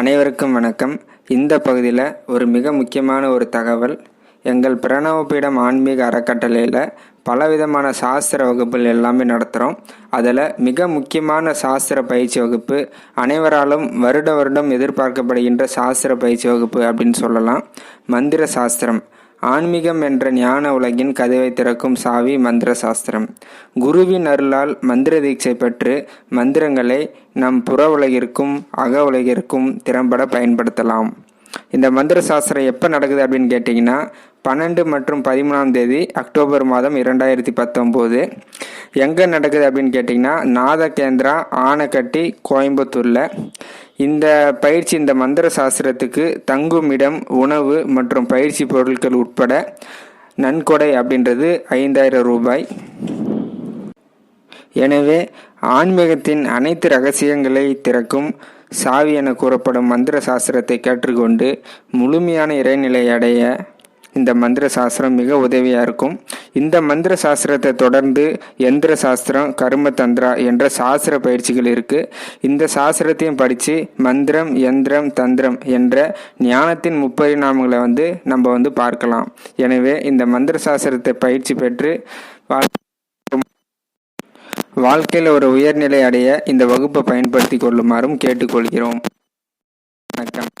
அனைவருக்கும் வணக்கம். இந்த பகுதியில் ஒரு மிக முக்கியமான ஒரு தகவல். எங்கள் பிரணவபீடம் ஆன்மீக அறக்கட்டளையில் பலவிதமான சாஸ்திர வகுப்புகள் எல்லாமே நடத்துகிறோம் அதில் மிக முக்கியமான சாஸ்திர பயிற்சி வகுப்பு அனைவராலும் வருட வருடம் எதிர்பார்க்கப்படுகின்ற சாஸ்திர பயிற்சி வகுப்பு அப்படின்னு சொல்லலாம். மந்திர சாஸ்திரம். ஆன்மீகம் என்ற ஞான உலகின் கதவை திறக்கும் சாவி மந்திர சாஸ்திரம் குருவின் அருளால் மந்திர தீட்சை பெற்று மந்திரங்களை நம் புற உலகிற்கும் அக உலகிற்கும் திறம்பட பயன்படுத்தலாம். இந்த மந்திர சாஸ்திரம் எப்போ நடக்குது அப்படின்னு கேட்டிங்கன்னா பன்னெண்டு மற்றும் பதிமூணாம் தேதி அக்டோபர் மாதம் இரண்டாயிரத்தி பத்தொம்போது. எங்கே நடக்குது அப்படின்னு கேட்டிங்கன்னா நாத கேந்திரா ஆனைக்கட்டி கோயம்புத்தூரில். இந்த பயிற்சி இந்த மந்திர சாஸ்திரத்துக்கு தங்கும் இடம் உணவு மற்றும் பயிற்சி பொருட்கள் உட்பட நன்கொடை அப்படின்றது ஐந்தாயிரம் ரூபாய். எனவே ஆன்மீகத்தின் அனைத்து ரகசியங்களை திறக்கும் சாவி என கூறப்படும் மந்திர சாஸ்திரத்தை கேட்டுக்கொண்டு முழுமையான இறைநிலை அடைய இந்த மந்திர சாஸ்திரம் மிக உதவியாக இருக்கும். இந்த மந்திர சாஸ்திரத்தை தொடர்ந்து எந்திர சாஸ்திரம் கர்ம தந்திரா என்ற சாஸ்திர பயிற்சிகள் இருக்குது இந்த சாஸ்திரத்தையும் படித்து மந்திரம் எந்திரம் தந்திரம் என்ற ஞானத்தின் முப்பரிணாமங்களை வந்து நம்ம வந்து பார்க்கலாம். எனவே இந்த மந்திர சாஸ்திரத்தை பயிற்சி பெற்று வாழ்க்கையில் ஒரு உயர்நிலை அடைய இந்த வகுப்பை பயன்படுத்தி கொள்ளுமாறும் கேட்டுக்கொள்கிறோம். வணக்கம்.